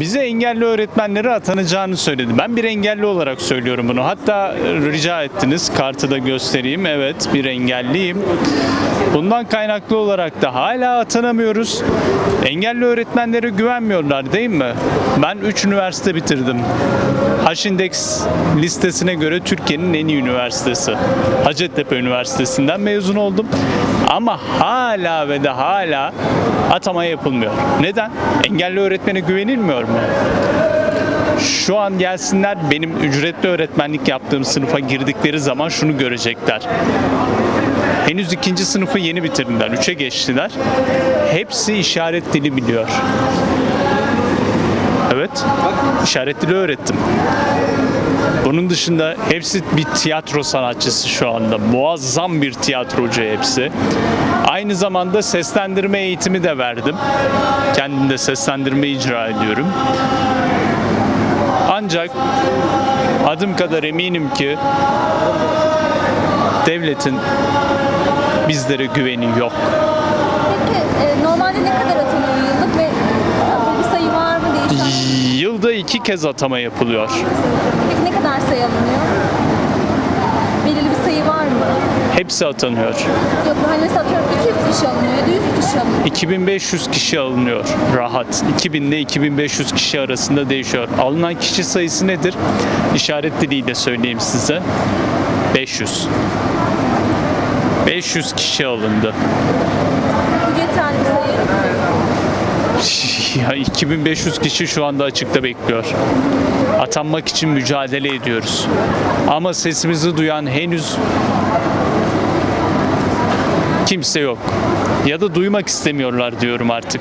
Bize engelli öğretmenleri atanacağını söyledi. Ben bir engelli olarak söylüyorum bunu. Hatta rica ettiniz kartı da göstereyim. Evet bir engelliyim. Bundan kaynaklı olarak da hala atanamıyoruz. Engelli öğretmenlere güvenmiyorlar değil mi? Ben 3 üniversite bitirdim. H-Index listesine göre Türkiye'nin en iyi üniversitesi. Hacettepe Üniversitesi'nden mezun oldum. Ama hala ve de hala atama yapılmıyor. Neden? Engelli öğretmene güvenilmiyor mu? Şu an gelsinler benim ücretli öğretmenlik yaptığım sınıfa girdikleri zaman şunu görecekler. Henüz ikinci sınıfı yeni bitirdiler, üçe geçtiler. Hepsi işaret dili biliyor. Evet, işaret dili öğrettim. Bunun dışında hepsi bir tiyatro sanatçısı şu anda. Muazzam bir tiyatrocu hepsi. Aynı zamanda seslendirme eğitimi de verdim. Kendim de seslendirme icra ediyorum. Ancak adım kadar eminim ki devletin bizlere güveni yok. Peki e, normalde ne kadar atanıyor yıllık ve bir sayı var mı değişen? Yılda iki kez atama yapılıyor. Peki ne kadar sayı alınıyor? Belirli bir sayı var mı? Hepsi atanıyor. Yok hani mesela atıyorum 200 kişi alınıyor ya da 100 kişi alınıyor. 2500 kişi alınıyor rahat. 2000 ile 2500 kişi arasında değişiyor. Alınan kişi sayısı nedir? İşaret diliyle söyleyeyim size. 500. 500 kişi alındı. Sayı. Ya 2500 kişi şu anda açıkta bekliyor. Atanmak için mücadele ediyoruz. Ama sesimizi duyan henüz kimse yok. Ya da duymak istemiyorlar diyorum artık.